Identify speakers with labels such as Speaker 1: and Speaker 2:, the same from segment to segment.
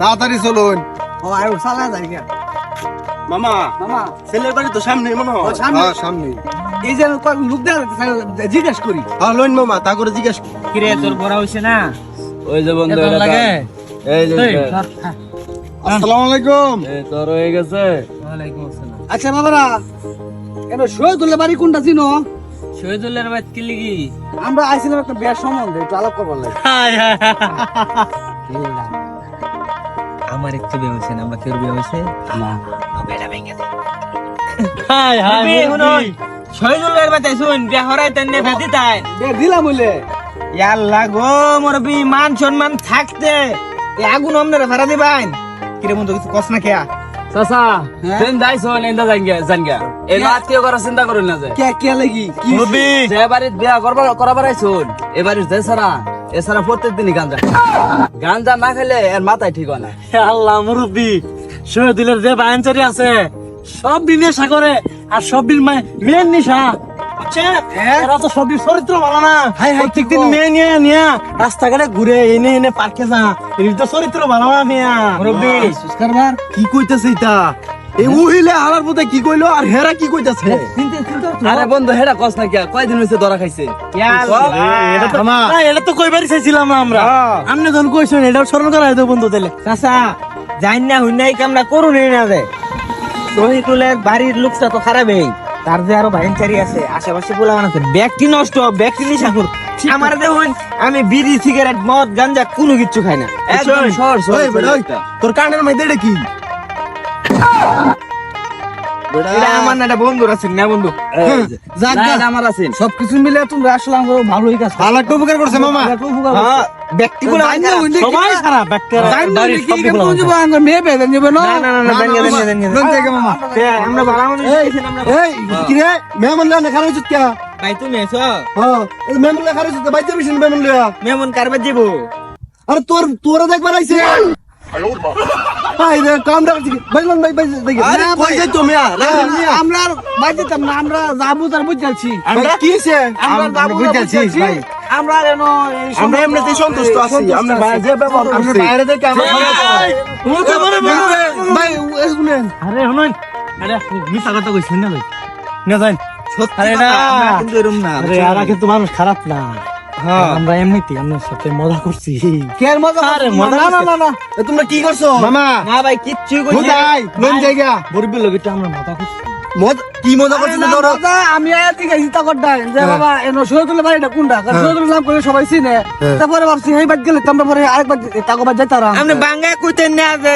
Speaker 1: তাড়াতাড়ি চলুন।
Speaker 2: ও আর সালা যাই গিয়া।
Speaker 3: মামা
Speaker 2: মামা।
Speaker 3: ছেলের বাড়ি তো সামনে মনে হয়।
Speaker 2: সামনে
Speaker 1: হ্যাঁ সামনে
Speaker 2: এই যে কয়েক লোক দেখ জিজ্ঞেস করি।
Speaker 1: হ্যাঁ লইন মামা তা করে জিজ্ঞেস
Speaker 4: কিরে। তোর বড় হইছে না?
Speaker 3: ওই যে বন্ধু
Speaker 4: লাগে?
Speaker 3: এই যে
Speaker 4: হ্যাঁ।
Speaker 1: আসসালামু আলাইকুম।
Speaker 3: এই তোর হয়ে গেছে?
Speaker 4: ওয়ালাইকুম আসসালাম।
Speaker 2: আচ্ছা বাবারা শহীদুল্লাহ বাড়ি কোনটা চিনো?
Speaker 4: শহীদুল্লাহর বাদ কি লিগি?
Speaker 2: আমরা আইছিলাম একটা বিয়ের সম্বন্ধে একটু আলাপ করবার লাগে।
Speaker 4: আমার একটু বিয়ে হয়েছে না আমরা কেউ বিয়ে হয়েছে? না শহীদুল্লাহর বাদ শুন বিয়া হরাই তেন নে ভেদি তাই।
Speaker 2: দিলাম বলে
Speaker 4: ইয়াল্লা গো মুরবি মান সম্মান থাকতে। এ আগুন আমনের ভাড়া দিবাইন কিরে বন্ধু কিছু কস না
Speaker 3: চাচা
Speaker 2: হ্যাঁ?
Speaker 3: দেন দাইছো করার চিন্তা করুন না যে।
Speaker 2: কে কে লাগি? কি?
Speaker 3: যে বাড়ির বিয়া করবা করাবার আইছুন এবারে যে সারা এছাড়া প্রত্যেক দিনই গাঞ্জা গাঞ্জা না খেলে এর মাথায় ঠিক হয় না।
Speaker 4: আল্লাহ মুরব্বি শহীদুলের যে বায়ানচারি আছে সব দিন নেশা করে আর সব দিন মেয়ের নেশা। সব দিন চরিত্র ভালো না। প্রত্যেকদিন মেয়ে নিয়ে নিয়ে রাস্তাঘাটে ঘুরে এনে এনে পার্কে যা। চরিত্র ভালো না মিয়া।
Speaker 1: কি কইতেছে এটা? এই উহিলে হালার পথে কি কইলো আর হেরা কি কইতাছে?
Speaker 3: আরে বন্ধু হেডা কস না কিয়া কয়দিন হইছে ধরা খাইছে?
Speaker 4: এটা তো। না, এটা তো কইবারই চাইছিলাম না আমরা। আপনি যখন কইছেন এটা স্মরণ করা হয়তো বন্ধু তাহলে চাচা জান না হুই নাই কামনা করুন না দে শহীদুলের বাড়ির লোকটা তো খারাপই। তার যে আরও ভাইনচারি আছে আশেপাশে পোলামান আছে ব্যক্তি নষ্ট ব্যক্তি নিশাকুর। আমার দেখুন আমি বিড়ি সিগারেট মদ গাঞ্জা কোনো কিচ্ছু খাই না।
Speaker 3: একদম সর সর
Speaker 1: ওই বেটা, ওই, তোর কানের মধ্যে এটা কি?
Speaker 2: সবকিছু মিলে তোমরা আসলে আমার ভালোই কাজ
Speaker 1: ভালো একটা উপকার করছে মামা।
Speaker 4: হ্যাঁ সবাই খারাপ।
Speaker 2: মেয়ে না?
Speaker 1: খারাপ হচ্ছে কে
Speaker 4: ভাই তুমি এসো।
Speaker 1: হ্যাঁ এই মেহমান লে খারাপ হচ্ছে বাইতে বিশন মেহমান লিয়া।
Speaker 4: মেমন কারবার যাব
Speaker 1: আরে তোর তোরা দেখবার আইছে। ভাই রে কাম দাও বাইলন ভাই ভাই দেখি।
Speaker 2: আরে
Speaker 1: না
Speaker 2: কই
Speaker 1: ভাই
Speaker 2: যাই তুমি আমরা আর বাইরে না আমরা যাব তার বুঝাচ্ছি
Speaker 1: কি হইছে
Speaker 2: আমরা
Speaker 1: আমরা
Speaker 2: যাব
Speaker 1: বুঝাচ্ছি
Speaker 2: বুঝাচ্ছি
Speaker 1: ভাই।
Speaker 2: আমরা
Speaker 1: আমরা এমনিতেই সন্তুষ্ট আছি আমরা বাইরে ব্যবহার আমরা বাইরে থেকে আমরা ভাই শুনেন।
Speaker 4: আরে শুনুন। আরে মিশা কথা কইছেন না ভাই? না যাই আরে না।
Speaker 2: কিন্তু এরম না
Speaker 4: আরে আর কিন্তু মানুষ খারাপ না। আমরা এমনিতে আপনার সাথে মজা করছি।
Speaker 2: কে আর মজা
Speaker 4: আরে মজা
Speaker 2: না না না না।
Speaker 1: তোমরা কি করছ? মামা।
Speaker 4: না ভাই কিচ্ছু
Speaker 1: কোথায়? কোন জায়গা?
Speaker 4: আমরা মজা করছি।
Speaker 1: মদ কি করছিস
Speaker 2: আমি আয়া থেকে চিন্তা করতাম যে
Speaker 1: হ্যাঁ।
Speaker 2: বাবা এনো শহীদুল্লাহ বাড়িটা কোনটা? কারণ নাম করে সবাই চিনে।
Speaker 1: হ্যাঁ।
Speaker 2: তারপরে ভাবছি এই বাদ গেলে তোমরা পরে আরেকবার তাকে বাদ
Speaker 4: বাঙ্গা না যে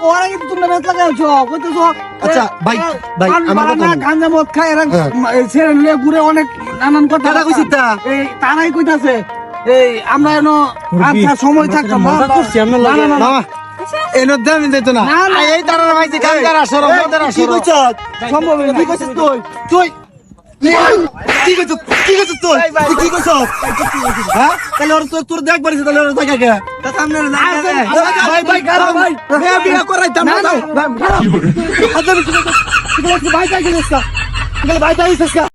Speaker 2: কোয়ারা তোমরা লাগাইছো কইতেছো।
Speaker 1: আচ্ছা, ভাই, ভাই, আমার কথা
Speaker 2: গাঞ্জা মদ খায় এরা
Speaker 1: হ্যাঁ।
Speaker 2: ছেড়ে নিয়ে ঘুরে অনেক নানান কথা
Speaker 1: কারা কইছিস তা?
Speaker 2: এই তারাই কইতাছে এই আমরা এনো আচ্ছা সময় থাকতাম না না, না, না।
Speaker 1: দাম দিত না
Speaker 2: না, না।
Speaker 1: এই তারা ভাইছে কান্দার আসর মদের
Speaker 2: কি
Speaker 1: আসর
Speaker 2: কইছ সম্ভব।
Speaker 1: কি কইছিস তুই তুই কি কইছিস কি কইছিস তুই তুই কি কইছিস হ্যাঁ তাহলে ওর তোর তোর দেখ পারিস তাহলে ওর দেখা কে
Speaker 4: তা সামনে
Speaker 1: ভাই ভাই ভাই বিয়া করাইতাম না দাও।
Speaker 2: আচ্ছা, ঠিক আছে, ভাই, ভাই। ভাই, ভাই, ঠিক আছে।